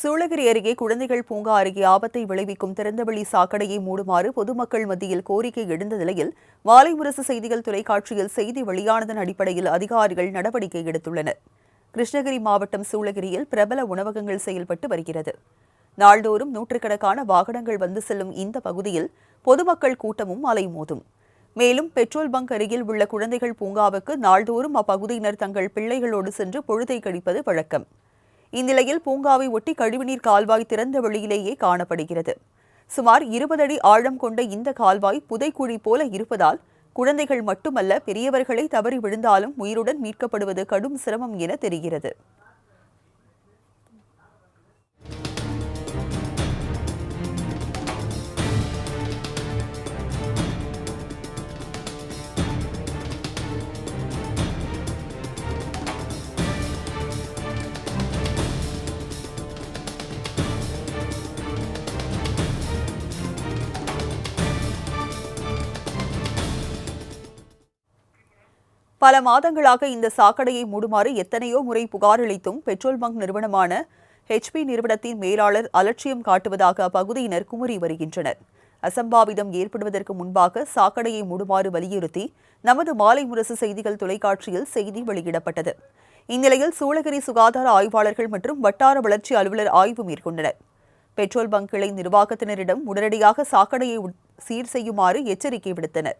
சூளகிரி அருகே குழந்தைகள் பூங்கா அருகே ஆபத்தை விளைவிக்கும் திறந்தவெளி சாக்கடையை மூடுமாறு பொதுமக்கள் மத்தியில் கோரிக்கை எழுந்த நிலையில் மாலை முரசு செய்திகள் தொலைக்காட்சியில் செய்தி வெளியானதன் அடிப்படையில் அதிகாரிகள் நடவடிக்கை எடுத்துள்ளனர். கிருஷ்ணகிரி மாவட்டம் சூளகிரியில் பிரபல உணவகங்கள் செயல்பட்டு வருகிறது. நாள்தோறும் நூற்றுக்கணக்கான வாகனங்கள் வந்து செல்லும் இந்த பகுதியில் பொதுமக்கள் கூட்டமும் அலைமோதும். மேலும் பெட்ரோல் பங்க் அருகில் உள்ள குழந்தைகள் பூங்காவுக்கு நாள்தோறும் அப்பகுதியினர் தங்கள் பிள்ளைகளோடு சென்று பொழுதை கழிப்பது வழக்கம். இந்நிலையில் பூங்காவை ஒட்டி கழிவுநீர் கால்வாய் திறந்த வெளியிலேயே காணப்படுகிறது. சுமார் இருபது அடி ஆழம் கொண்ட இந்த கால்வாய் புதைக்குழி போல இருப்பதால் குழந்தைகள் மட்டுமல்ல பெரியவர்களை தவறி விழுந்தாலும் உயிருடன் மீட்கப்படுவது கடும் சிரமம் என தெரிகிறது. பல மாதங்களாக இந்த சாக்கடையை மூடுமாறு எத்தனையோ முறை புகார் அளித்தும் பெட்ரோல் பங்க் நிறுவனமான ஹெச்பி நிறுவனத்தின் மேலாளர் அலட்சியம் காட்டுவதாக அப்பகுதியினர் குமுறி வருகின்றனர். அசம்பாவிதம் ஏற்படுவதற்கு முன்பாக சாக்கடையை மூடுமாறு வலியுறுத்தி நமது மாலை முரசு செய்திகள் தொலைக்காட்சியில் செய்தி வெளியிடப்பட்டது. இந்நிலையில் சூளகிரி சுகாதார ஆய்வாளர்கள் மற்றும் வட்டார வளர்ச்சி அலுவலர் ஆய்வு மேற்கொண்டனர். பெட்ரோல் பங்க் கிளை நிர்வாகத்தினரிடம் உடனடியாக சாக்கடையை சீர் செய்யுமாறு எச்சரிக்கை விடுத்தனர்.